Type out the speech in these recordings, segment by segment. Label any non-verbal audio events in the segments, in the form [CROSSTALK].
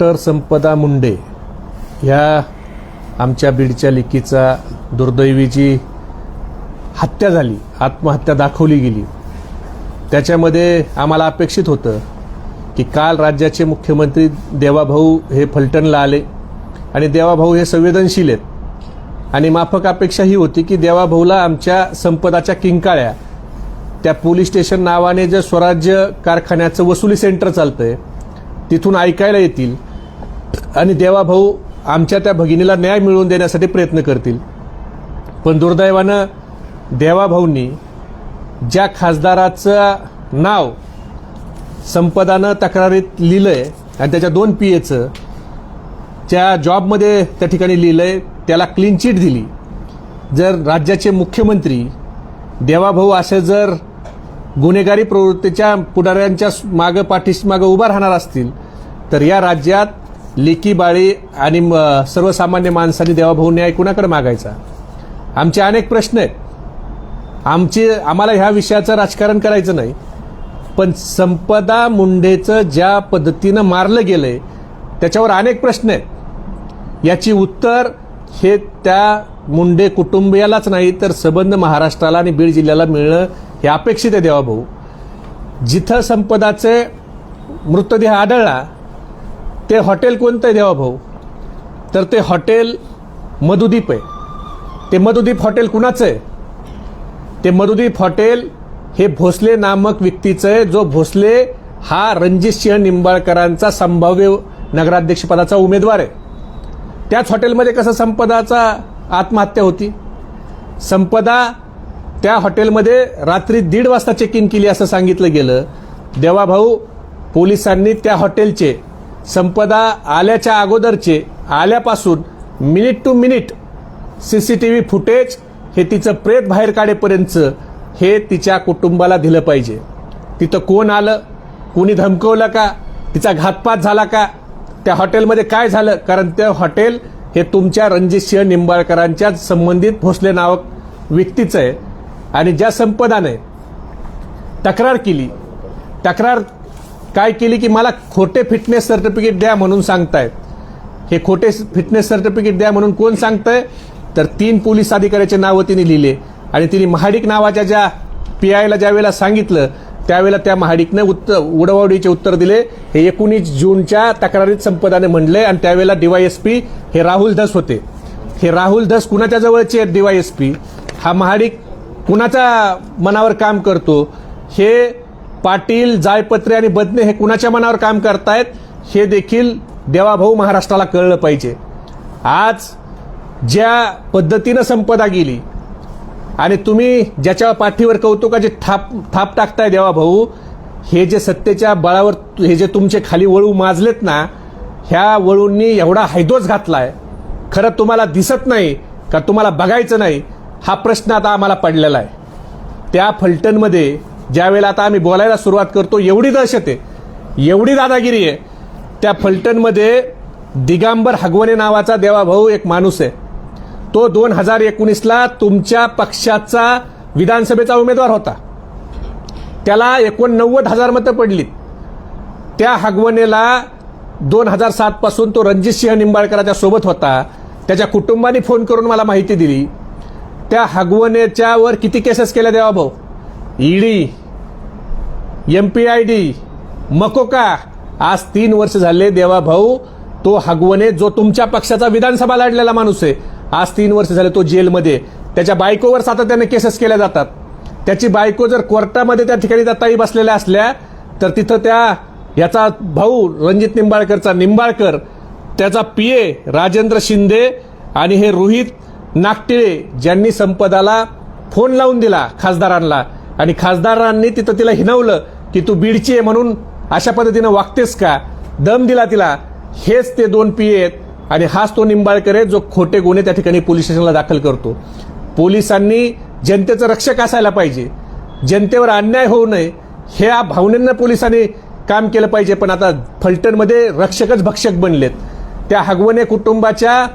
Doctor संपदा मुंडे ह्या आमच्या बीडच्या लेकीचा दुर्दैवीची हत्या झाली आत्महत्या दाखवली गेली. त्याच्यामध्ये आम्हाला अपेक्षित होतं की काल राज्याचे मुख्यमंत्री देवाभाऊ हे फलटणला आले आणि देवाभाऊ हे संवेदनशील आहेत. आणि माफक अपेक्षा ही होती की देवाभाऊला आमच्या संपदाच्या किंकाळ्या त्या पोलीस स्टेशन नावाने जे स्वराज्य कारखान्याचं वसुली सेंटर चालतंय तिथून ऐकायला येतील. आणि देवाभाऊ आमच्या त्या भगिनीला न्याय मिळवून देण्यासाठी प्रयत्न करतील. पण दुर्दैवानं देवाभाऊंनी ज्या खासदाराचं नाव संपदानं तक्रारीत लिहिलं आहे आणि त्याच्या दोन पी एचं ज्या जॉबमध्ये त्या ठिकाणी लिहिलं आहे त्याला क्लीन चिट दिली. जर राज्याचे मुख्यमंत्री देवाभाऊ असे जर गुन्हेगारी प्रवृत्तीच्या पुढाऱ्यांच्या मागं पाठीमागं उभा राहणार असतील तर या राज्यात लेकी बाळी आणि म, सर्वसामान्य माणसांनी देवाभाऊ न्याय कुणाकडे मागायचा? आमचे अनेक प्रश्न आहेत. आमचे आम्हाला ह्या विषयाचं राजकारण करायचं नाही. पण संपदा मुंडेचं ज्या पद्धतीनं मारलं गेलंय त्याच्यावर अनेक प्रश्न आहेत. याची उत्तर हे त्या मुंडे कुटुंबियालाच नाही तर सबंध महाराष्ट्राला आणि बीड जिल्ह्याला मिळणं हे अपेक्षित आहे देवाभाऊ. जिथं संपदाचे मृतदेह आढळला ते हॉटेल कोणतं आहे देवाभाऊ तर ते हॉटेल मधुदीप आहे. ते मधुदीप हॉटेल कुणाचं आहे? ते मधुदीप हॉटेल हे भोसले नामक व्यक्तीचं आहे जो भोसले हा रणजितसिंह निंबाळकरांचा संभाव्य नगराध्यक्षपदाचा उमेदवार आहे. त्याच हॉटेलमध्ये कसं संपदाचा आत्महत्या होती? संपदा त्या हॉटेलमध्ये रात्री दीड वाजता चेक इन केली असं सांगितलं गेलं. देवाभाऊ पोलिसांनी त्या हॉटेलचे संपदा आल्याच्या अगोदरचे आल्यापासून minute to minute C C T V footage हे तिचं प्रेत बाहेर काढेपर्यंतचं हे तिच्या कुटुंबाला दिलं पाहिजे. तिथं कोण आलं? कोणी धमकवलं का? तिचा घातपात झाला का? त्या हॉटेलमध्ये काय झालं? कारण ते हॉटेल हे तुमच्या रणजितसिंह निंबाळकरांच्या संबंधित भोसले नावक व्यक्तीचं आहे. आणि ज्या संपदाने तक्रार केली तक्रार काय केली की मला खोटे फिटनेस सर्टिफिकेट द्या म्हणून सांगतायत हे खोटे फिटनेस सर्टिफिकेट द्या म्हणून कोण सांगतंय? तर तीन पोलीस अधिकाऱ्याचे नावं तिने लिहिले. आणि तिने महाडिक नावाच्या ज्या पी आयला ज्या वेळेला सांगितलं त्यावेळेला त्या महाडिकनं उत्तर उडवाडीचे उत्तर दिले. हे एकोणीस जूनच्या तक्रारीत संपदाने म्हणले आणि त्यावेळेला डीवायएसपी हे राहुल धस होते. हे राहुल धस कुणाच्या जवळचे आहेत डीवायएसपी हा महाडिक कुणाच्या मनावर काम करतो? हे पाटील जायपत्रे आणि बदने हे कुणाच्या मनावर काम करतायत हे देखील देवाभाऊ महाराष्ट्राला कळलं पाहिजे. आज ज्या पद्धतीनं संपदा गेली आणि तुम्ही ज्याच्या पाठीवर कौतुकाचे थाप थाप टाकताय देवाभाऊ हे जे सत्तेच्या बळावर हे जे तुमचे खाली वळू माजलेत ना ह्या वळूंनी एवढा हैदोस घातलाय. खरं तुम्हाला दिसत नाही का तुम्हाला बघायचं नाही हा प्रश्न आता आम्हाला पडलेला आहे. त्या फलटणमध्ये ज्यावेळेला आता आम्ही बोलायला सुरुवात करतो एवढी दहशत आहे एवढी दादागिरी आहे. त्या फलटणमध्ये दिगांबर हगवणे नावाचा देवाभाऊ एक माणूस आहे. तो दोन हजार एकोणीसला तुमच्या पक्षाचा विधानसभेचा उमेदवार होता. त्याला एकोणनव्वद हजार मतं पडली. त्या हगवणेला दोन हजार सातपासून तो तो रणजितसिंह निंबाळकराच्या सोबत होता. त्याच्या कुटुंबाने फोन करून मला माहिती दिली. त्या हगवणेच्यावर किती केसेस केल्या Devabhau ED M P I D MCOCA. आज तीन वर्ष झाले देवा भाऊ तो हगवणे जो तुमच्या पक्षाचा विधानसभा लढलेला माणूस आहे आज तीन वर्ष झाले तो जेलमध्ये. त्याच्या बायकोवर सातत्याने केसेस केल्या जातात. त्याची बायको जर कोर्टामध्ये त्या ठिकाणी त्या ताई बसलेल्या असल्या तर तिथं त्या याचा भाऊ रणजित निंबाळकरचा निंबाळकर त्याचा पीए राजेंद्र शिंदे आणि हे रोहित नागटिळे ज्यांनी संपदाला फोन लावून दिला खासदारांना आणि खासदारांनी तिथं तिला हिनवलं की तू बीडची आहे म्हणून अशा पद्धतीनं वागतेस का? दम दिला तिला. हेच ते दोन पी आहेत. आणि हाच तो निंबाळकर आहे जो खोटे गुन्हे त्या ठिकाणी पोलीस स्टेशनला दाखल करतो. पोलिसांनी जनतेचं रक्षक असायला पाहिजे. जनतेवर अन्याय होऊ नये. ह्या भावनेनं पोलिसांनी काम केलं पाहिजे पण आता फलटणमध्ये रक्षकच भक्षक बनलेत. त्या हगवणे कुटुंबाच्या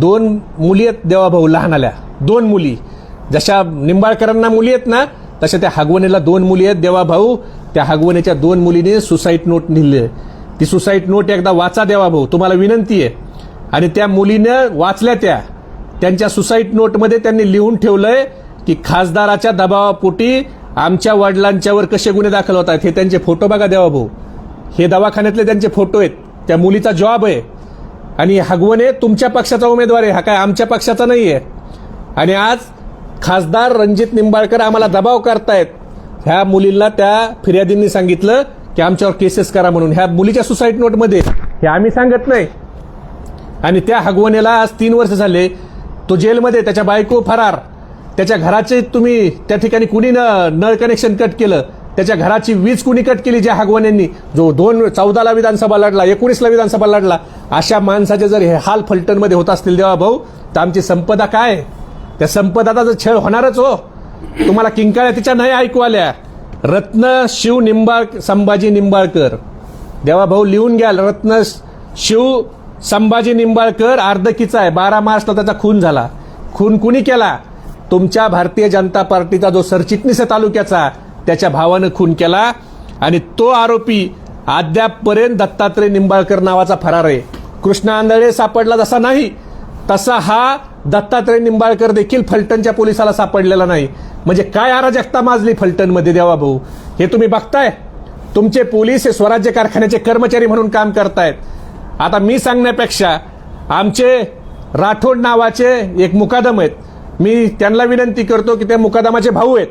दोन मुली आहेत देवाभाऊ लहान आल्या दोन मुली. जशा निंबाळकरांना मुली आहेत ना तशा त्या हागवणीला दोन मुली आहेत देवा भाऊ. त्या हागवणीच्या दोन मुलीने सुसाईड नोट लिहिली ती सुसाईड नोट एकदा वाचा देवा भाऊ. तुम्हाला विनंती आहे. आणि त्या मुलीनं वाचल्या त्या. त्यांच्या सुसाईड नोटमध्ये त्यांनी लिहून ठेवलंय की खासदाराच्या दबावापोटी आमच्या वडिलांच्यावर कसे गुन्हे दाखल होत आहेत हे त्यांचे फोटो बघा देवा भाऊ. हे दवाखान्यातले त्यांचे फोटो आहेत. त्या मुलीचा जॉब आहे. आणि हगवणे तुमच्या पक्षाचा उमेदवार आहे. हा काय आमच्या पक्षाचा नाही आहे आणि आज खासदार रणजित निंबाळकर आम्हाला दबाव करतायत. ह्या मुलींना त्या फिर्यादींनी सांगितलं की आमच्यावर केसेस करा म्हणून. ह्या मुलीच्या सुसाईड नोटमध्ये हे आम्ही सांगत नाही. आणि त्या हगवणेला आज तीन वर्ष झाले. तो जेलमध्ये त्याच्या बायको फरार. त्याच्या घराचे तुम्ही त्या ठिकाणी कुणी न नळ कनेक्शन कट केलं? त्याच्या घराची वीज कुणी कट केली ज्या हगवण्यांनी जो दोन चौदाला विधानसभा लढला एकोणीसला विधानसभा लढला अशा माणसाचे जर हे हाल फलटणमध्ये होत असतील देवा भाऊ तर आमची संपदा काय? आहे? त्या संपदाचा जर छळ होणारच हो. तुम्हाला किंकाळ्या तिच्या नाही ऐकू आल्या. रत्न शिव निंबाळ संभाजी निंबाळकर. देवा भाऊ लिहून घ्याल रत्न शिव संभाजी निंबाळकर अर्धकीचा आहे. बारा मार्चला त्याचा खून झाला. खून कुणी केला? तुमच्या भारतीय जनता पार्टीचा जो सरचिटणीस आहे तालुक्याचा त्याच्या भावानं खून केला आणि तो आरोपी अद्यापपर्यंत दत्तात्रय निंबाळकर नावाचा फरार आहे. कृष्णा आंधळे सापडला जसा नाही तसा हा दत्तात्रय निंबाळकर देखील फलटणच्या पोलिसाला सापडलेला नाही. म्हणजे काय अराजकता माजली फलटणमध्ये देवा भाऊ? हे तुम्ही बघताय? तुमचे पोलीस हे स्वराज्य कारखान्याचे कर्मचारी म्हणून काम करतायत. आता मी सांगण्यापेक्षा आमचे राठोड नावाचे एक मुकादम आहेत. मी त्यांना विनंती करतो की त्या मुकादमाचे भाऊ आहेत.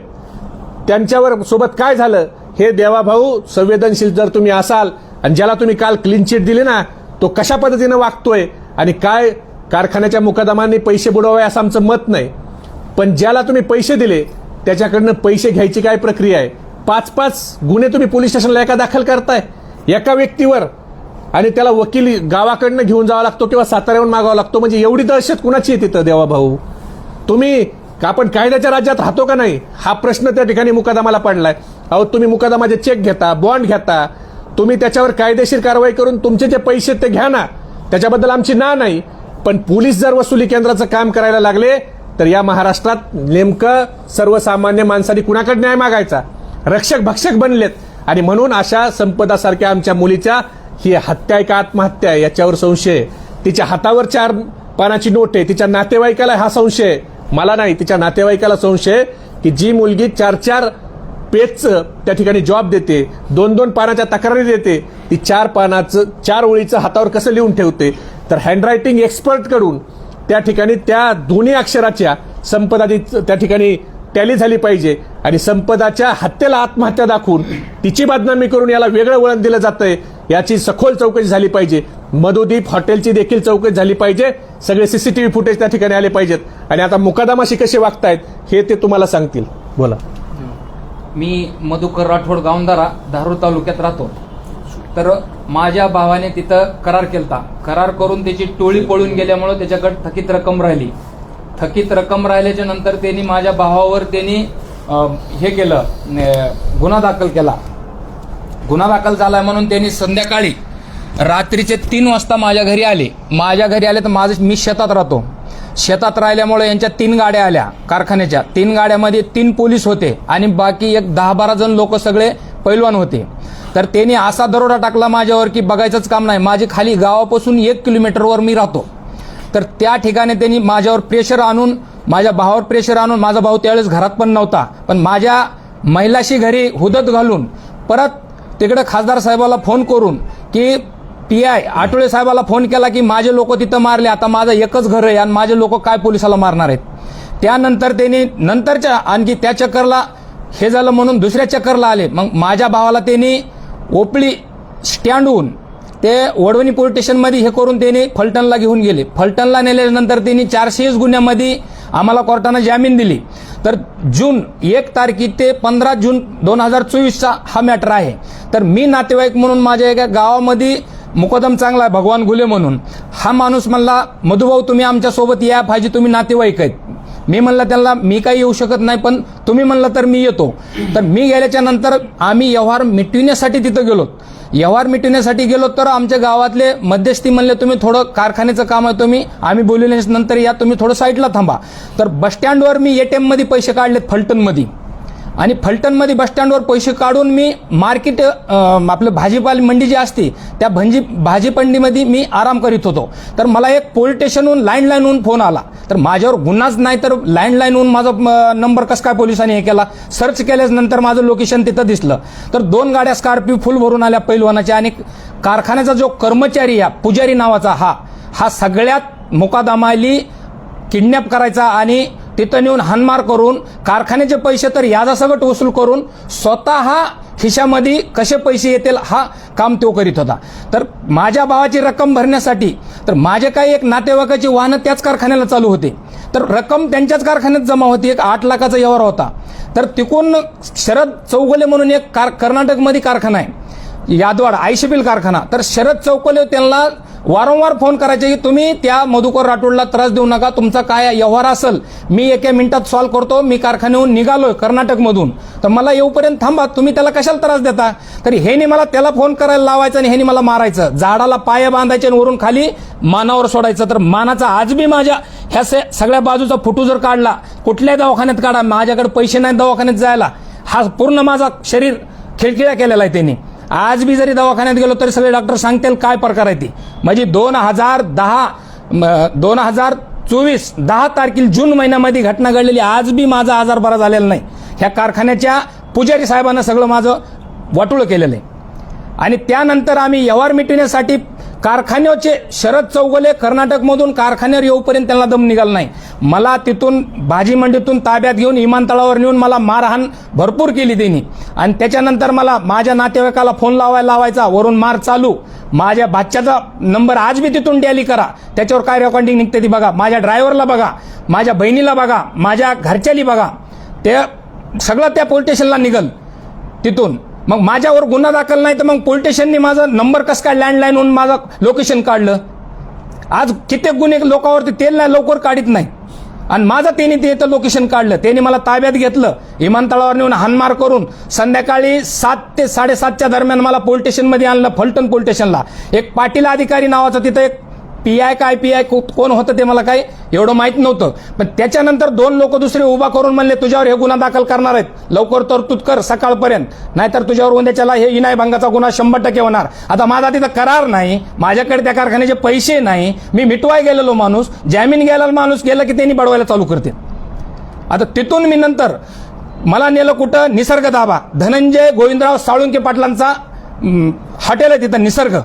त्यांच्यावर सोबत काय झालं हे देवाभाऊ संवेदनशील जर तुम्ही असाल आणि ज्याला तुम्ही काल क्लीन चिट दिली ना तो कशा पद्धतीनं वागतोय आणि काय कारखान्याच्या मुकादमांनी पैसे बुडवावे असं आमचं मत नाही. पण ज्याला तुम्ही पैसे दिले त्याच्याकडनं पैसे घ्यायची काय प्रक्रिया आहे? पाच पाच गुन्हे तुम्ही पोलीस स्टेशनला एका दाखल करताय. एका व्यक्तीवर. आणि त्याला वकील गावाकडनं घेऊन जावा लागतो किंवा साताऱ्याहून मागावा लागतो. म्हणजे एवढी दहशत कुणाची आहे तिथं देवा भाऊ? तुम्ही का आपण कायद्याच्या राज्यात राहतो का नाही? हा प्रश्न त्या ठिकाणी मुकादमाला पडलाय. अहो तुम्ही मुकादमाचे चेक घेता बॉन्ड घेता. तुम्ही त्याच्यावर कायदेशीर कारवाई करून तुमचे जे पैसे ते घ्या ना. त्याच्याबद्दल आमची ना नाही. पण पोलीस जर वसुली केंद्राचं काम करायला लागले तर या महाराष्ट्रात नेमकं सर्वसामान्य माणसांनी कुणाकडे न्याय मागायचा? रक्षक भक्षक बनलेत. आणि म्हणून अशा संपदासारख्या आमच्या मुलीच्या ही हत्या आहे का आत्महत्या आहे याच्यावर संशय तिच्या हातावर चार पानाची नोट आहे तिच्या नातेवाईकाला हा संशय मला नाही तिच्या नातेवाईकाला संशय की जी मुलगी चार चार पेजचं त्या ठिकाणी जॉब देते दोन दोन पानाच्या तक्रारी देते ती चार पानाचं चार ओळीचं हातावर कसं लिहून ठेवते तर हँडरायटिंग एक्सपर्टकडून त्या ठिकाणी त्या दोन्ही अक्षराच्या संपदाची त्या ठिकाणी टॅली झाली पाहिजे आणि संपदाच्या हत्येला आत्महत्या दाखवून तिची बदनामी करून याला वेगळं वळण दिलं जातंय याची सखोल चौकशी झाली पाहिजे. मधुदीप हॉटेलची देखील चौकशी झाली पाहिजे. सगळे सीसीटीव्ही फुटेज त्या ठिकाणी आले पाहिजेत. आणि आता मुकादमाशी कसे वागतायत हे ते तुम्हाला सांगतील. बोला. मी मधुकर राठोड गावंदारा धारूर तालुक्यात राहतो. तर माझ्या भावाने तिथं करार केलता. करार करून त्याची टोळी पळून गेल्यामुळे त्याच्याकडे थकीत रक्कम राहिली. थकीत रक्कम राहिल्याच्या नंतर त्यांनी माझ्या भावावर त्यांनी हे केलं गुन्हा दाखल केला. गुन्हा दाखल झाला म्हणून त्यांनी संध्याकाळी रात्रीचे तीन वाजता माझ्या घरी आले. माझ्या घरी आले तर माझं मी शेतात राहतो. शेतात राहिल्यामुळे यांच्या तीन गाड्या आल्या कारखान्याच्या. तीन गाड्यामध्ये तीन पोलीस होते आणि बाकी एक दहा बारा जण लोक सगळे पैलवान होते. तर त्यांनी असा दरोडा टाकला माझ्यावर की बघायचंच काम नाही. माझी खाली गावापासून एक किलोमीटरवर मी राहतो. तर त्या ठिकाणी त्यांनी माझ्यावर प्रेशर आणून माझ्या भावावर प्रेशर आणून माझा भाऊ त्यावेळेस घरात पण नव्हता. पण माझ्या महिलाशी घरी हुदत घालून परत तिकडे खासदार साहेबाला फोन करून की टी आय आठवले साहेबाला फोन केला की माझे लोक तिथं मारले. आता माझं एकच घर आहे आणि माझे लोक काय पोलिसाला मारणार आहेत? त्यानंतर त्यांनी नंतरच्या आणखी त्या चक्करला हे झालं म्हणून दुसऱ्या चक्करला आले. मग माझ्या भावाला त्यांनी ओपळी स्टँडहून ते वडवणी पोलीस स्टेशनमध्ये हे करून त्यांनी फलटणला घेऊन गेले. फलटणला नेल्यानंतर त्यांनी चारशे गुन्ह्यामध्ये आम्हाला कोर्टानं जामीन दिली. तर जून एक तारखे ते पंधरा जून दोन हजार चोवीसचा हा मॅटर आहे. तर मी नातेवाईक म्हणून माझ्या एका गावामध्ये मुकदम चांगला आहे भगवान गुले म्हणून. हा माणूस म्हणला मधुभाऊ तुम्ही आमच्यासोबत या पाहिजे तुम्ही नातेवाईक आहेत. मी म्हणलं त्यांना मी काही येऊ शकत नाही पण तुम्ही म्हणलं तर मी येतो. तर मी गेल्याच्यानंतर आम्ही व्यवहार मिटविण्यासाठी तिथं गेलो. व्यवहार मिटविण्यासाठी गेलो तर आमच्या गावातले मध्यस्थी म्हणले तुम्ही थोडं कारखान्याचं काम आहे तुम्ही आम्ही बोलवल्याच्या नंतर या तुम्ही थोडं साईडला थांबा. तर बस स्टँडवर मी एटीएममध्ये पैसे काढलेत फलटणमध्ये. आणि फलटणमध्ये बसस्टँडवर पैसे काढून मी मार्केट आपलं भाजीपाला मंडी जी असते त्या भंजी भाजीपंडीमध्ये मी आराम करीत होतो. तर मला एक पोलीस स्टेशनहून लँडलाईनहून फोन आला. तर माझ्यावर गुन्हाच नाही तर लँडलाईनहून माझा नंबर कसं काय पोलिसांनी हे केला? सर्च केल्यानंतर माझं लोकेशन तिथं दिसलं. तर दोन गाड्या स्कॉर्पिओ फुल भरून आल्या पैलवानाच्या आणि कारखान्याचा जो कर्मचारी आहे पुजारी नावाचा हा हा सगळ्यात मुकादामाली किडनॅप करायचा आणि तिथं नेऊन हानमार करून कारखान्याचे पैसे तर याजासकट वसूल करून स्वतः खिशामध्ये कसे पैसे येतील हा काम तो करीत होता. तर माझ्या भावाची रक्कम भरण्यासाठी तर माझे काही एक नातेवाईकाची वाहनं त्याच कारखान्याला चालू होते. तर रक्कम त्यांच्याच कारखान्यात जमा होती एक आठ लाखाचा व्यवहार होता. तर तिकून शरद चौगले म्हणून एक कार कर्नाटकमध्ये कारखाना आहे यादवाड आयशेपील कारखाना. तर शरद चौकले त्यांना वारंवार फोन करायचे की तुम्ही त्या मधुकर राठोडला त्रास देऊ नका तुमचा काय व्यवहार असेल मी एका मिनिटात सॉल्व्ह करतो मी कारखान्याहून निघालोय कर्नाटकमधून. तर मला येऊपर्यंत थांबा तुम्ही त्याला कशाला त्रास देता? तरी हेने मला त्याला फोन करायला लावायचं आणि हेने मला मारायचं. झाडाला पाय बांधायचे आणि वरून खाली मानावर सोडायचं. तर मानाचा आज बी माझ्या ह्या सगळ्या बाजूचा फोटो जर काढला कुठल्या दवाखान्यात काढा माझ्याकडे पैसे नाही दवाखान्यात जायला. हा पूर्ण माझा शरीर खिळखिळा केलेला आहे त्यांनी. आज मी जरी दवाखान्यात गेलो तरी सगळे डॉक्टर सांगतील काय प्रकार आहे ती. म्हणजे दोन हजार दहा दोन हजार चोवीस दहा तारखेला जून महिन्यामध्ये घटना घडलेली. आज बी माझा आजार बरा झालेला नाही. ह्या कारखान्याच्या पुजारी साहेबांना सगळं माझं वाटूळ केलेलं आहे. आणि त्यानंतर आम्ही व्यवहार मिटविण्यासाठी कारखान्याचे शरद चौगले कर्नाटकमधून कारखान्यावर येऊपर्यंत त्यांना दम निघाला नाही. मला तिथून भाजी मंडीतून ताब्यात घेऊन विमानतळावर नेऊन मला मारहाण भरपूर केली त्यांनी. आणि त्याच्यानंतर मला माझ्या नातेवाईकाला फोन लावायला लावायचा वरून मार चालू. माझ्या बाच्याचा नंबर आज बी तिथून डॅली करा. त्याच्यावर काय रेकॉर्डिंग निघते ती बघा. माझ्या ड्रायव्हरला बघा. माझ्या बहिणीला बघा. माझ्या घरच्याली बघा. ते सगळं त्या पोलीस स्टेशनला निघल तिथून. मग माझ्यावर गुन्हा दाखल नाही तर मग पोलीस स्टेशननी माझा नंबर कसं काय लँडलाईनहून माझं लोकेशन काढलं? आज कित्येक गुन्हे लोकांवरती तेल नाही लवकर काढीत नाही. आणि माझं त्यांनी ते इथं लोकेशन काढलं. त्यांनी मला ताब्यात घेतलं. विमानतळावर नेऊन हानमार करून संध्याकाळी सात ते साडेसातच्या दरम्यान मला पोलीस स्टेशनमध्ये आणलं फलटण पोलीस स्टेशनला एक पाटील अधिकारी नावाचं तिथं एक पी आय काय पी आय कोण होतं ते मला काही एवढं माहीत नव्हतं. पण त्याच्यानंतर दोन लोक दुसरे उभा करून म्हणले तुझ्यावर हे गुन्हा दाखल करणार आहेत. लवकर तरतूद कर सकाळपर्यंत. नाहीतर तुझ्यावर उद्याच्याला हे इनाय भंगाचा गुन्हा शंभर टक्के होणार. आता माझा तिथं करार नाही. माझ्याकडे त्या कारखान्याचे पैसे नाही. मी मिटवाय गेलेलो माणूस. जामीन गेलेला माणूस गेला की त्यांनी बडवायला चालू करते आता तिथून मी नंतर मला नेलं कुठं? निसर्ग दाबा. धनंजय गोविंदराव साळुंके पाटलांचा हॉटेल आहे तिथं निसर्ग.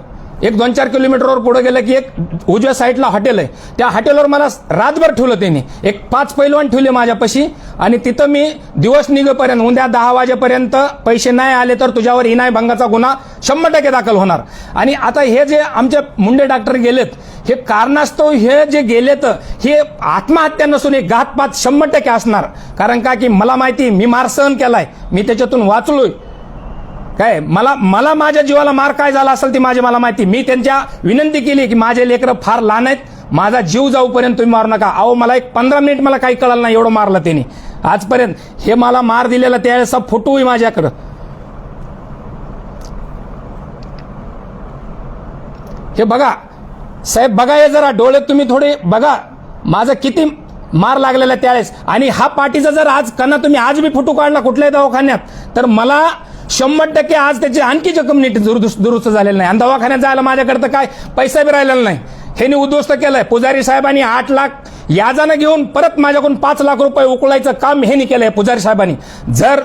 एक दोन चार किलोमीटरवर पुढे गेलं की एक उजव्या साईडला हॉटेल आहे. त्या हॉटेलवर मला रातभर ठेवलं त्यांनी. एक पाच पैलवान ठेवले माझ्यापाशी. आणि तिथं मी दिवस निघेपर्यंत उद्या दहा वाजेपर्यंत पैसे नाही आले तर तुझ्यावर इनाय भंगाचा गुन्हा शंभर टक्के दाखल होणार. आणि आता हे जे आमचे मुंडे डॉक्टर गेलेत हे कारणास्तव हे जे गेलेत हे आत्महत्या नसून एक घातपात शंभर टक्के असणार. कारण का की मला माहिती मी मार सहन केलाय. मी त्याच्यातून वाचलोय. काय मला मला माझ्या जीवाला मार काय झाला असेल ती माझी मला माहिती. मी त्यांच्या विनंती केली की माझे लेकरं फार लहान आहेत माझा जीव जाऊपर्यंत तुम्ही मारू नका. अहो मला एक पंधरा मिनिट मला काही कळलं नाही एवढं मारलं त्यांनी. आजपर्यंत हे मला मार दिलेला त्यावेळेस फोटो माझ्याकडं. हे बघा साहेब बघा हे जरा डोळे तुम्ही थोडे बघा माझं किती मार लागलेला त्यावेळेस. आणि हा पाठीचा जर आज कना तुम्ही आज बी फोटो काढला कुठल्याही दवाखान्यात तर मला शंभर टक्के आज त्याची आणखी जखम नीट दुरुस्त दुरुस्त झालेलं नाही. आणि दवाखान्यात जायला माझ्याकडे तर काय? पैसा बी राहिलेला नाही. ह्यांनी उद्ध्वस्त केलंय. पुजारी साहेबांनी आठ लाख याजानं घेऊन परत माझ्याकडून पाच लाख रुपये उकळायचं काम ह्यांनी केलंय पुजारी साहेबांनी. जर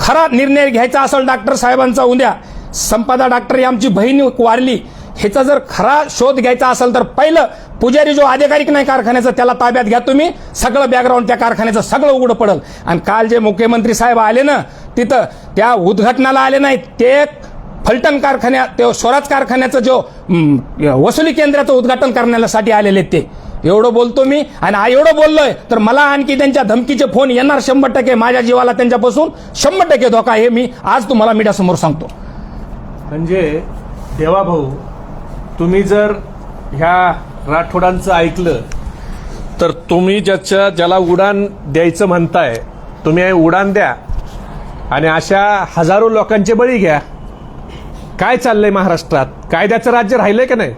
खरा निर्णय घ्यायचा असेल डॉक्टर साहेबांचा उद्या संपदा डॉक्टर ही आमची बहीण वारली ह्याचा जर खरा शोध घ्यायचा असेल तर पहिलं पुजारी जो अधिकारिक नाही कारखान्याचा त्याला ताब्यात घ्या तुम्ही. सगळं बॅकग्राऊंड त्या कारखान्याचं सगळं उघडं पडल. आणि काल जे मुख्यमंत्री साहेब आले ना तिथं त्या उद्घाटनाला आले नाहीत. ते फलटण कारखान्या ते स्वराज कारखान्याचं जो वसुली केंद्राचं उद्घाटन करण्यासाठी आलेले ते. एवढं बोलतो मी. आणि एवढं बोललोय तर मला आणखी त्यांच्या धमकीचे फोन येणार शंभर टक्के माझ्या जीवाला त्यांच्यापासून शंभर टक्के धोका हे मी आज तुम्हाला मीडियासमोर सांगतो. म्हणजे देवा भाऊ तुम्ही जर ह्या राठोडांचं ऐकलं तर तुम्ही ज्याच्या ज्याला उडान द्यायचं म्हणताय तुम्ही उडान द्या. आणि अशा हजारो लोकांचे बळी घ्या. काय चाललंय महाराष्ट्रात? कायद्याचं राज्य राहिलंय का नाही?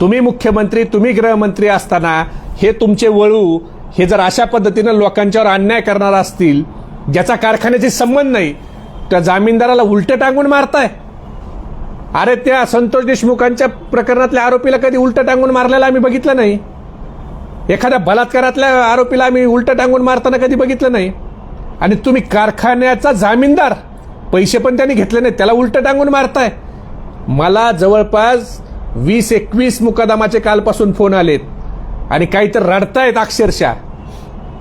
तुम्ही मुख्यमंत्री तुम्ही गृहमंत्री असताना हे तुमचे वळू हे जर अशा पद्धतीनं लोकांच्यावर अन्याय करणार असतील ज्याचा कारखान्याशी संबंध नाही त्या जामीनदाराला उलट टांगून मारताय. अरे त्या संतोष देशमुखांच्या प्रकरणातल्या आरोपीला कधी उलट टांगून मारलेला आम्ही बघितलं नाही. एखाद्या बलात्कारातल्या आरोपीला आम्ही उलट टांगून मारताना कधी बघितलं नाही. आणि तुम्ही कारखान्याचा जामीनदार पैसे पण त्यांनी घेतले नाही त्याला उलट टांगून मारताय. मला जवळपास वीस एकवीस मुकदमाचे कालपासून फोन आलेत. आणि काही तर रडतायत अक्षरशः.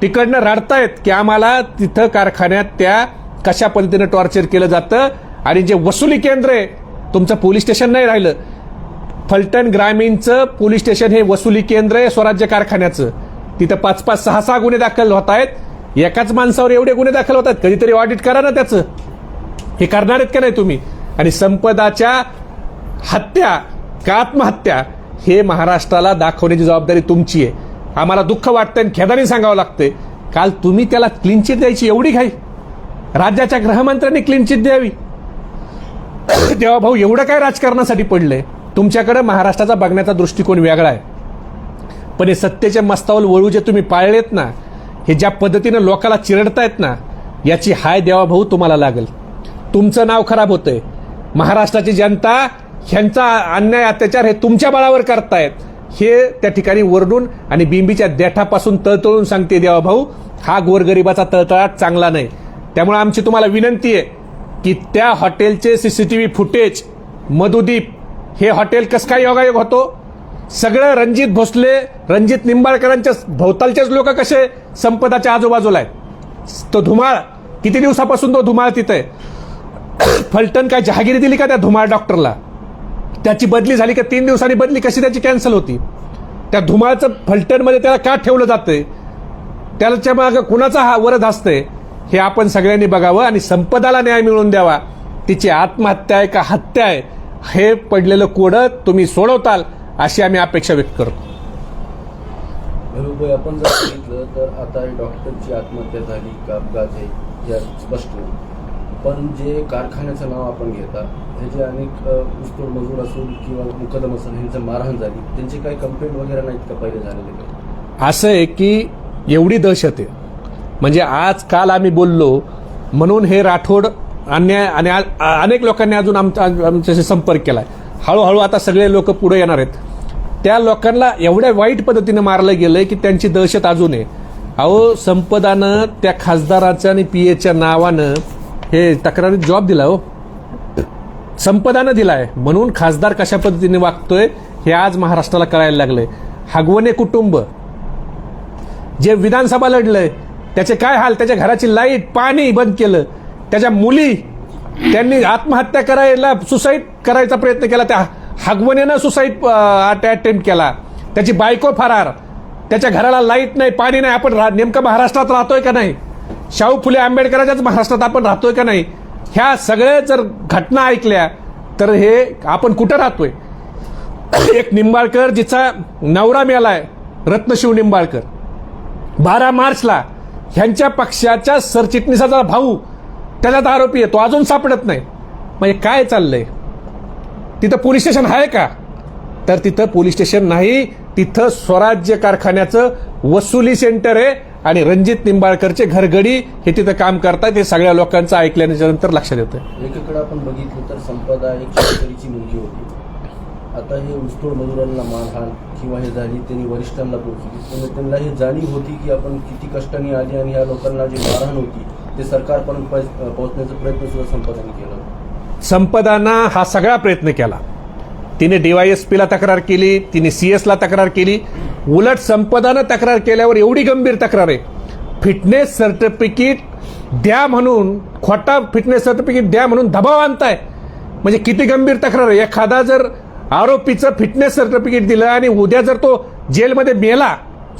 तिकडनं रडतायत की आम्हाला तिथं कारखान्यात त्या कशा पद्धतीनं टॉर्चर केलं जातं आणि जे वसुली केंद्र आहे तुमचं पोलीस स्टेशन नाही राहिलं. फलटण ग्रामीणचं पोलीस स्टेशन हे वसुली केंद्र आहे स्वराज्य कारखान्याचं. तिथं पाच पाच सहा सहा गुन्हे दाखल होत आहेत. एकाच माणसावर एवढे गुन्हे दाखल होत आहेत. कधीतरी ऑडिट करा ना त्याचं. हे करणार आहेत का नाही तुम्ही? आणि संपदाच्या हत्या का आत्महत्या हे महाराष्ट्राला दाखवण्याची जबाबदारी तुमची आहे. आम्हाला दुःख वाटतं आणि खेदाने सांगावं लागतंय. काल तुम्ही त्याला क्लीन चिट द्यायची एवढी घाई. राज्याच्या गृहमंत्र्यांनी क्लीन चिट द्यावी. [COUGHS] तेव्हा भाऊ एवढं काय राजकारणासाठी पडलंय? तुमच्याकडे महाराष्ट्राचा बघण्याचा दृष्टिकोन वेगळा आहे. पण हे सत्तेच्या मस्तावल वळू जे तुम्ही पाळलेत ना हे ज्या पद्धतीनं लोकाला चिरडतायत ना याची हाय देवा भाऊ तुम्हाला लागेल. तुमचं नाव खराब होतंय. महाराष्ट्राची जनता ह्यांचा अन्याय अत्याचार हे तुमच्या बळावर करतायत. हे त्या ठिकाणी वरडून आणि बिंबीच्या देठापासून तळतळून सांगते देवा भाऊ हा गोरगरिबाचा तळतळाट चांगला नाही. त्यामुळे आमची तुम्हाला विनंती आहे की त्या हॉटेलचे C C T V footage Madhudeep हे हॉटेल कसं काय योगायोग होतो? सगळं रणजित भोसले रणजित निंबाळकरांच्या भोवतालचेच लोक कसे संपदाच्या आजूबाजूला आहेत? तो धुमाळ किती दिवसापासून तो धुमाळ तिथे आहे? [COUGHS] फलटण काय जहागिरी दिली का त्या धुमाळ डॉक्टरला? त्याची बदली झाली का? तीन दिवसांनी बदली कशी त्याची कॅन्सल होती? त्या धुमाळचं फलटणमध्ये त्याला का ठेवलं जातंय? त्याच्या मागं कुणाचा हा वरद असतंय हे आपण सगळ्यांनी बघावं आणि संपदाला न्याय मिळवून द्यावा. तिची आत्महत्या आहे का हत्या आहे हे पडलेलं कोडं तुम्ही सोडवताल अशी आम्ही अपेक्षा व्यक्त करतो. आपण जर बघितलं तर आता हे डॉक्टरची आत्महत्या झाली का अपघात आहे या स्पष्ट पण जे कारखान्याचं नाव आपण घेता हे जे अनेक ऊसतोड मजूर असून किंवा मुकदम असेल ह्यांचं मारहाण झाली त्यांची काही कंप्लेंट वगैरे नाहीत का? पहिले झालेले? असं आहे की एवढी दहशत आहे. म्हणजे आज काल आम्ही बोललो म्हणून हे राठोड अन्याय आणि अनेक लोकांनी अजून आमच्या आमच्याशी संपर्क केला आहे हळूहळू आता सगळे लोक पुढे येणार आहेत. त्या लोकांना एवढ्या वाईट पद्धतीनं मारलं गेलंय की त्यांची दहशत अजून आहे. अहो संपदानं त्या खासदाराच्या आणि पी एच्या नावानं हे तक्रारीत जॉब दिला हो. संपदानं दिलाय. म्हणून खासदार कशा पद्धतीने वागतोय हे आज महाराष्ट्राला कळायला लागलंय. हगवणे कुटुंब. जे विधानसभा लढलंय त्याचे काय हाल? त्याच्या घराची लाइट पाणी बंद केलं. त्याच्या मुली त्यांनी आत्महत्या करायला सुसाईड करायचा प्रयत्न केला. त्या हगवणेनं सुसाईड अटेम्प्ट केला. त्याची बायको फरार. त्याच्या घराला लाइट नाही पाणी नाही. आपण रा- नेमकं महाराष्ट्रात राहतोय का नाही? शाहू फुले आंबेडकरांच्याच महाराष्ट्रात आपण राहतोय का नाही? ह्या सगळ्या जर घटना ऐकल्या तर हे आपण कुठं राहतोय? एक निंबाळकर जिचा नवरा मेलाय रत्नशिव निंबाळकर. बारा मार्चला ह्यांच्या पक्षाच्या सरचिटणीसाचा भाऊ. त्याच्यात आरोपी आहे. तो अजून सापडत नाही. म्हणजे काय चाललंय? तिथं पोलीस स्टेशन आहे का? तर तिथं पोलीस स्टेशन नाही. तिथं स्वराज्य कारखान्याचं वसुली सेंटर आहे आणि रणजित निंबाळकरचे घरगडी हे तिथं काम करतात हे सगळ्या लोकांचं ऐकल्यानंतर नंतर लक्षात येतं एकीकडे आपण बघितलं तर संपदा एक शेतकरीची मुलगी होती. आता हे ऊसतोड मजुरांना मारहाण किंवा हे झाली त्यांनी वरिष्ठांना पोहोचली. त्यामुळे त्यांना ही जाणीव होती की आपण किती कष्टाने आली आणि ह्या लोकांना जी मारहाण होती ते सरकारपर्यंत पोहोचण्याचा प्रयत्न सुद्धा संपदाने केला. संपदानं हा सगळा प्रयत्न केला. तिने डीवायएसपीला तक्रार केली तिने सीएसला तक्रार केली. उलट संपदानं तक्रार केल्यावर एवढी गंभीर तक्रार आहे. फिटनेस सर्टिफिकेट द्या म्हणून खोटा फिटनेस सर्टिफिकेट द्या म्हणून दबाव आणताय. म्हणजे किती गंभीर तक्रार आहे. एखादा जर आरोपीचं फिटनेस सर्टिफिकेट दिलं आणि उद्या जर तो जेलमध्ये मेला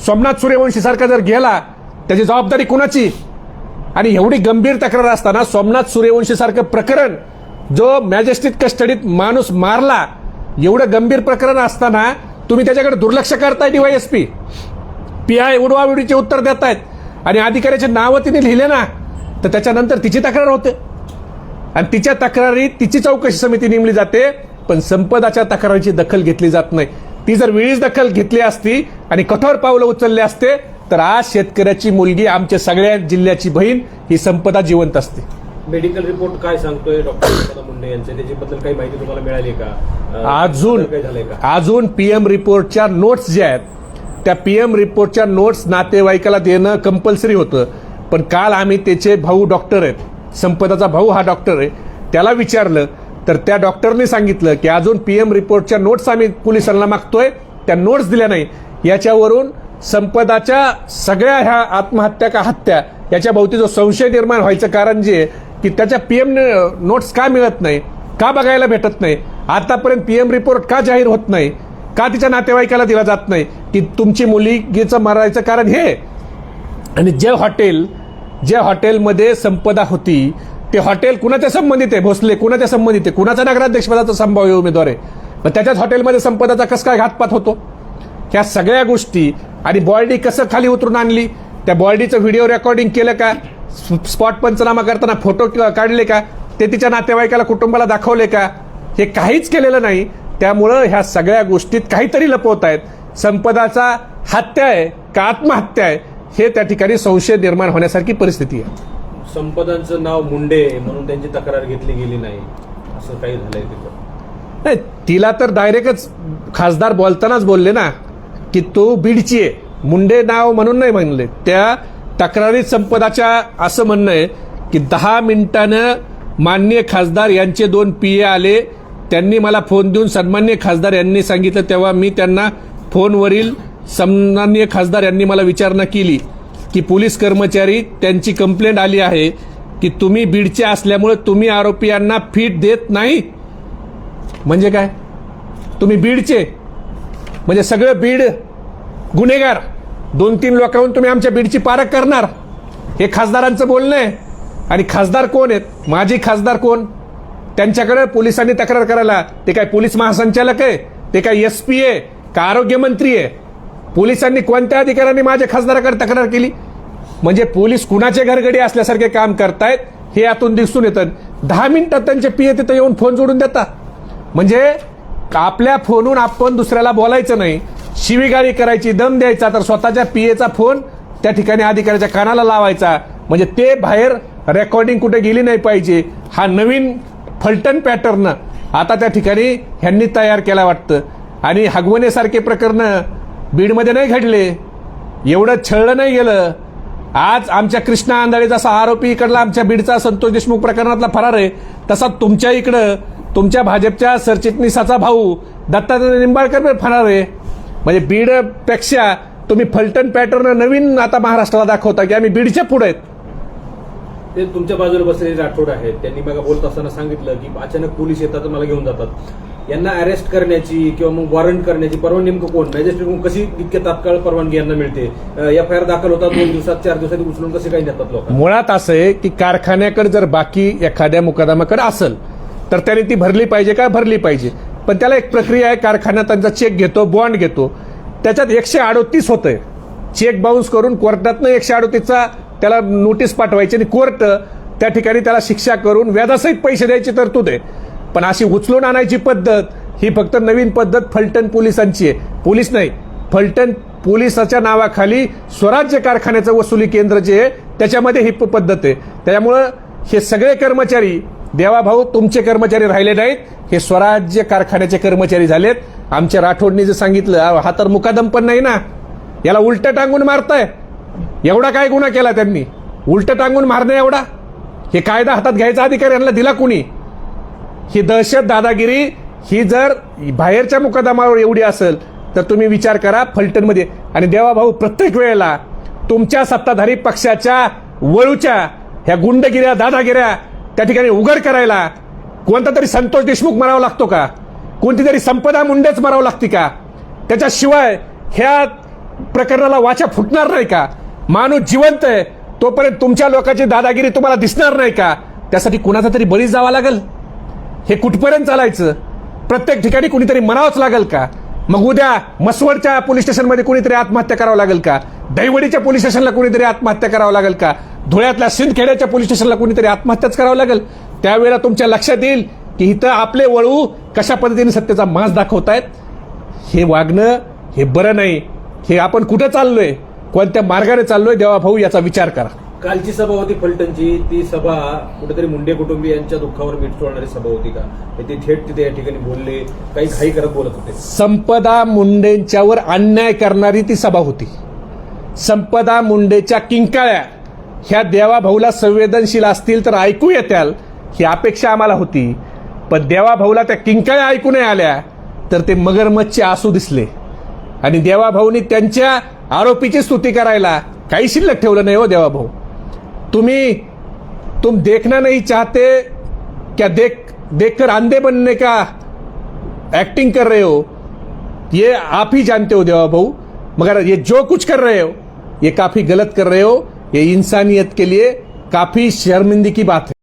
सोमनाथ सूर्यवंशी सारखा जर गेला त्याची जबाबदारी कुणाची? आणि एवढी गंभीर तक्रार असताना सोमनाथ सूर्यवंशी सारखं प्रकरण जो मॅजेस्टिक कस्टडीत माणूस मारला एवढं गंभीर प्रकरण असताना तुम्ही त्याच्याकडे दुर्लक्ष करताय डीवायएसपी पी आय उडवाउडीचे उत्तर देत आहेत आणि अधिकाऱ्याचे नावं तिने लिहिले ना तर त्याच्यानंतर तिची तक्रार होते. आणि तिच्या तक्रारी तिची चौकशी समिती नेमली जाते. पण संपदाच्या तक्रारीची दखल घेतली जात नाही. ती जर वेळीच दखल घेतली असती आणि कठोर पावलं उचलले असते तर आज शेतकऱ्याची मुलगी आमच्या सगळ्या जिल्ह्याची बहीण ही संपदा जिवंत असते. मेडिकल रिपोर्ट काय सांगतोय डॉक्टर मुंडे यांचे? त्याच्याबद्दल काही माहिती तुम्हाला मिळाली का? अजून अजून पीएम रिपोर्टच्या नोट्स ज्या आहेत त्या पीएम रिपोर्टच्या नोट्स नातेवाईकाला देणं कंपल्सरी होतं. पण काल आम्ही त्याचे भाऊ डॉक्टर आहेत. संपदाचा भाऊ हा डॉक्टर आहे. त्याला विचारलं तर त्या डॉक्टरने सांगितलं की अजून पी एम रिपोर्टच्या नोट्स आम्ही पोलिसांना मागतोय त्या नोट्स दिल्या नाही. याच्यावरून संपदाच्या सगळ्या ह्या आत्महत्या का हत्या याच्या भोवती जो संशय निर्माण व्हायचं कारण जे की त्याच्या पी एम नोट्स का मिळत नाही का बघायला भेटत नाही आतापर्यंत पीएम रिपोर्ट का जाहीर होत नाही का तिच्या नातेवाईकाला दिला जात नाही की तुमची मुलगीचं मरायचं कारण हे. आणि जे हॉटेल ज्या हॉटेलमध्ये संपदा होती ते हॉटेल कुणाच्या संबंधित आहे? भोसले कुणाच्या संबंधित आहे? कुणाचा नगराध्यक्षपदाचा संभाव्य उमेदवार आहे? मग त्याच्याच हॉटेलमध्ये संपदाचा कसं काय घातपात होतो? ह्या सगळ्या गोष्टी आणि बॉडी कसं खाली उतरून आणली? त्या बॉडीचं व्हिडिओ रेकॉर्डिंग केलं का? स्पॉट पंचनामा करताना फोटो काढले का? ते तिच्या नातेवाईकाला कुटुंबाला दाखवले का? हे काहीच केलेलं नाही. त्यामुळं ह्या सगळ्या गोष्टीत काहीतरी लपवत आहेत. संपदाचा हत्या आहे का आत्महत्या आहे? हे त्या ठिकाणी संशय निर्माण होण्यासारखी परिस्थिती आहे. संपदांचं नाव मुंडे म्हणून त्यांची तक्रार घेतली गेली नाही. असं काही झालंय तिथं. नाही तिला तर डायरेक्टच खासदार बोलतानाच बोलले ना की तो बीडची आहे. मुंडे नाव म्हणून नाही म्हणले. त्या तक्रारीत संपदाच्या असं म्हणणं आहे की दहा मिनिटानं माननीय खासदार यांचे दोन पी ए आले त्यांनी मला फोन देऊन सन्मान्य खासदार यांनी सांगितलं तेव्हा मी त्यांना फोनवरील सन्मान्य खासदार यांनी मला विचारणा केली. की पोलीस कर्मचारी त्यांची कंप्लेंट आली आहे की तुम्ही बीडचे असल्यामुळे तुम्ही आरोपीयांना फीट देत नाही. म्हणजे काय? तुम्ही बीडचे. म्हणजे सगळं बीड गुन्हेगार. दोन तीन लोकांहून तुम्ही आमच्या बीडची पारख करणार. हे खासदारांचं बोलणं आहे. आणि खासदार कोण आहेत? माजी खासदार कोण? त्यांच्याकडे पोलिसांनी तक्रार करायला. ते काय पोलीस महासंचालक आहे? ते काय एस पी आहे? का आरोग्यमंत्री आहे? पोलिसांनी कोणत्या अधिकाऱ्यांनी माझ्या खासदाराकडे तक्रार केली? म्हणजे पोलीस कुणाचे घरगडी असल्यासारखे काम करतायत हे यातून दिसून येतं. दहा मिनिटात त्यांचे पीए तिथं येऊन फोन जोडून देतात म्हणजे आपल्या फोनहून आपण दुसऱ्याला बोलायचं नाही. शिवीगाळी करायची दम द्यायचा तर स्वतःच्या पीएचा फोन त्या ठिकाणी अधिकाऱ्याच्या कानाला लावायचा. म्हणजे ते बाहेर रेकॉर्डिंग कुठे गेली नाही पाहिजे. हा नवीन फलटण पॅटर्न आता त्या ठिकाणी ह्यांनी तयार केला वाटतं. आणि हगवण्यासारखे प्रकरण बीडमध्ये नाही घडले. एवढं छळलं नाही गेलं. आज आमच्या कृष्णा आंधळे जसा आरोपी इकडला आमच्या बीडचा संतोष देशमुख प्रकरणातला फरार आहे. तसा तुमच्या इकडं तुमच्या भाजपच्या सरचिटणीसाचा भाऊ दत्तात्रय निंबाळकर फरार आहे. म्हणजे बीडपेक्षा तुम्ही फलटण पॅटर्न नवीन आता महाराष्ट्राला दाखवता की आम्ही बीडच्या पुढे आहेत. ते तुमच्या बाजूला बसलेले राठोड आहेत त्यांनी मला बोलत असताना सांगितलं की अचानक पोलीस येतात मला घेऊन जातात. यांना अरेस्ट करण्याची किंवा मग वॉरंट करण्याची परवानगी नेमकं कोण? मॅजिस्ट्रेट कशी इतक्या तात्काळ परवानगी यांना मिळते? एफ आय आर दाखल होतात दोन दिवसात चार दिवसात उचलून कसे काही नेतात लोक? मुळात असं आहे की कारखान्याकडे जर बाकी एखाद्या मुकादमाकडे असेल तर त्याने ती भरली पाहिजे का भरली पाहिजे? पण त्याला एक प्रक्रिया आहे कारखाना त्यांचा चेक घेतो बॉन्ड घेतो. त्याच्यात एकशे अडोतीस होतंय. चेक बाउन्स करून कोर्टातनं एकशे अडोतीसचा त्याला नोटीस पाठवायची आणि कोर्ट त्या ठिकाणी त्याला शिक्षा करून व्याजासहित पैसे द्यायची तरतूद आहे. पण अशी उचलून आणायची पद्धत ही फक्त नवीन पद्धत फलटण पोलिसांची आहे. पोलीस नाही फलटण पोलिसाच्या नावाखाली स्वराज्य कारखान्याचं वसुली केंद्र जे आहे त्याच्यामध्ये ही पद्धत आहे. त्यामुळं हे सगळे कर्मचारी देवाभाऊ तुमचे कर्मचारी राहिले नाहीत हे स्वराज्य कारखान्याचे कर्मचारी झालेत. आमच्या राठोडनी जे सांगितलं हा तर मुकादम पण नाही ना. याला उलट टांगून मारताय. एवढा काय गुन्हा केला त्यांनी? उलट टांगून मारणे एवढा? हे कायदा हातात घ्यायचा अधिकार यांना दिला कुणी? ही दहशत दादागिरी ही जर बाहेरच्या मुकदमावर एवढी असेल तर तुम्ही विचार करा फलटणमध्ये. आणि देवाभाऊ प्रत्येक वेळेला तुमच्या सत्ताधारी पक्षाच्या वळूच्या ह्या गुंडगिऱ्या दादागिऱ्या त्या ठिकाणी उघड करायला कोणता तरी संतोष देशमुख मरावा लागतो का? कोणती तरी संपदा मुंडेच मरावं लागते का? त्याच्याशिवाय ह्या प्रकरणाला वाचा फुटणार नाही का? माणूस जिवंत आहे तोपर्यंत तुमच्या लोकांची दादागिरी तुम्हाला दिसणार नाही का? त्यासाठी कुणाचा तरी बळी जावा लागेल? हे कुठपर्यंत चालायचं? प्रत्येक ठिकाणी कुणीतरी म्हणावंच लागेल का? मग उद्या मसवडच्या पोलीस स्टेशनमध्ये कुणीतरी आत्महत्या करावं लागेल का? दैवडीच्या पोलीस स्टेशनला कुणीतरी आत्महत्या करावं लागेल का? धुळ्यातल्या सिंदखेड्याच्या पोलीस स्टेशनला कुणीतरी आत्महत्याच करावं लागेल? त्यावेळेला तुमच्या लक्षात येईल की इथं आपले वळू कशा पद्धतीने सत्तेचा मास दाखवतायत? हे वागणं हे बरं नाही. हे आपण कुठं चाललोय? कोणत्या मार्गाने चाललोय देवा भाऊ याचा विचार करा. कालची सभा होती फलटणची. ती सभा कुठेतरी मुंडे कुटुंबियांच्या दुःखावर मीठ सोडणारी सभा होती का? ते थेट तिथे या ठिकाणी बोलले. काही घाई करत बोलत होते. संपदा मुंडेंच्यावर अन्याय करणारी ती सभा होती. संपदा मुंडेच्या किंकाळ्या. ह्या देवाभाऊला संवेदनशील असतील तर ऐकू येत्याल. ही अपेक्षा आम्हाला होती. पण देवाभाऊला त्या किंकाळ्या ऐकू नाही आल्या. तर ते मगरमच्छचे आसू दिसले. आणि देवाभाऊनी त्यांच्या आरोपीची स्तुती करायला काही शिल्लक ठेवलं नाही हो देवा भाऊ. तुम्ही तुम देखना नहीं चाहते क्या देख देखकर अंधे बनने का एक्टिंग कर रहे हो? ये आप ही जानते हो देवा भाऊ। मगर ये जो कुछ कर रहे हो ये काफी गलत कर रहे हो। ये इंसानियत के लिए काफी शर्मिंदगी की बात है।